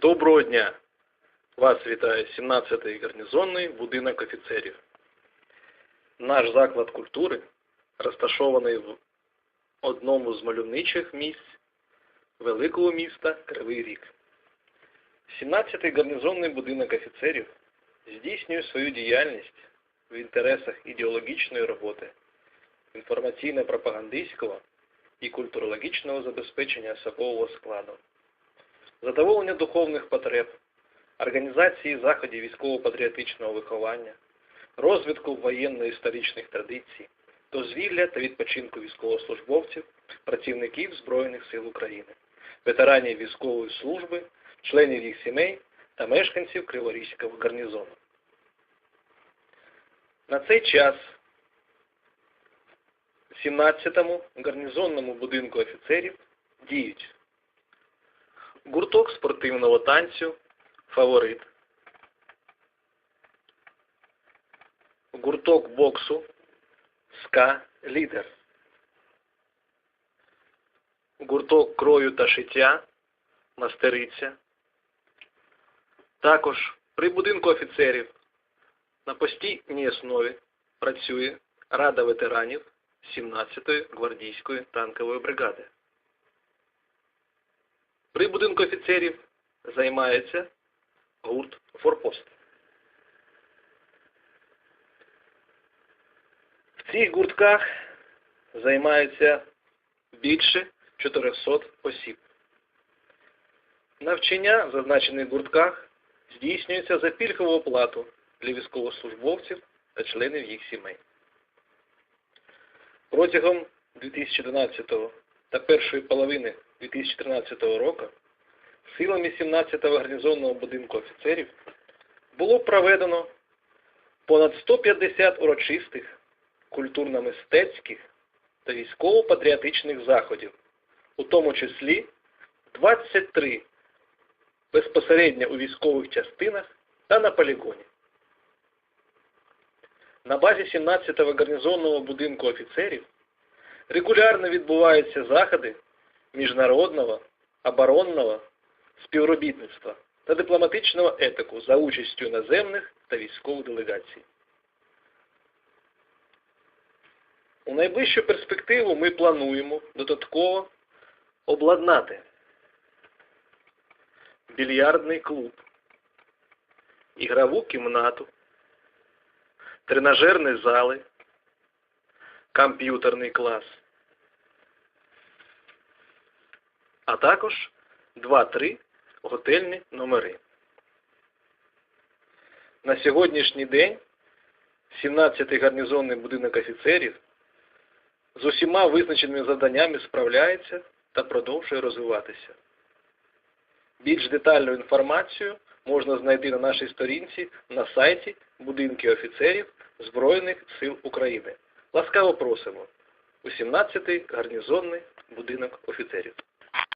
Доброго дня! Вас вітає 17-й гарнізонний будинок офіцерів. Наш заклад культури розташований в одному з мальовничих місць великого міста Кривий Ріг. 17-й гарнізонний будинок офіцерів здійснює свою діяльність в інтересах ідеологічної роботи, інформаційно-пропагандистського і культурологічного забезпечення особового складу задоволення духовних потреб, організації заходів військово-патріотичного виховання, розвитку воєнно-історичних традицій, дозвілля та відпочинку військовослужбовців, працівників Збройних сил України, ветеранів військової служби, членів їх сімей та мешканців Криворізького гарнізону. На цей час в 17-му гарнізонному будинку офіцерів діють гурток спортивного танцю «Фаворит», гурток боксу «СКА Лідер», гурток крою та шиття «Мастериця». Також при будинку офіцерів на постійній основі працює Рада ветеранів 17-ї гвардійської танкової бригади. При будинку офіцерів займається гурт «Форпост». В цих гуртках займається більше 400 осіб. Навчання в зазначених гуртках здійснюється за пільгову оплату для військовослужбовців та членів їх сімей. Протягом 2012 та першої половини 2013 року силами 17-го гарнізонного будинку офіцерів було проведено понад 150 урочистих, культурно-мистецьких та військово-патріотичних заходів, у тому числі 23 безпосередньо у військових частинах та на полігоні. На базі 17-го гарнізонного будинку офіцерів регулярно відбуваються заходи міжнародного, оборонного співробітництва та дипломатичного етику за участю іноземних та військових делегацій. У найближчу перспективу ми плануємо додатково обладнати більярдний клуб, ігрову кімнату, тренажерні зали, комп'ютерний клас, а також 2-3 готельні номери. На сьогоднішній день 17-й гарнізонний будинок офіцерів з усіма визначеними завданнями справляється та продовжує розвиватися. Більш детальну інформацію можна знайти на нашій сторінці на сайті Будинки офіцерів Збройних сил України. Ласкаво просимо у 17-й гарнізонний будинок офіцерів.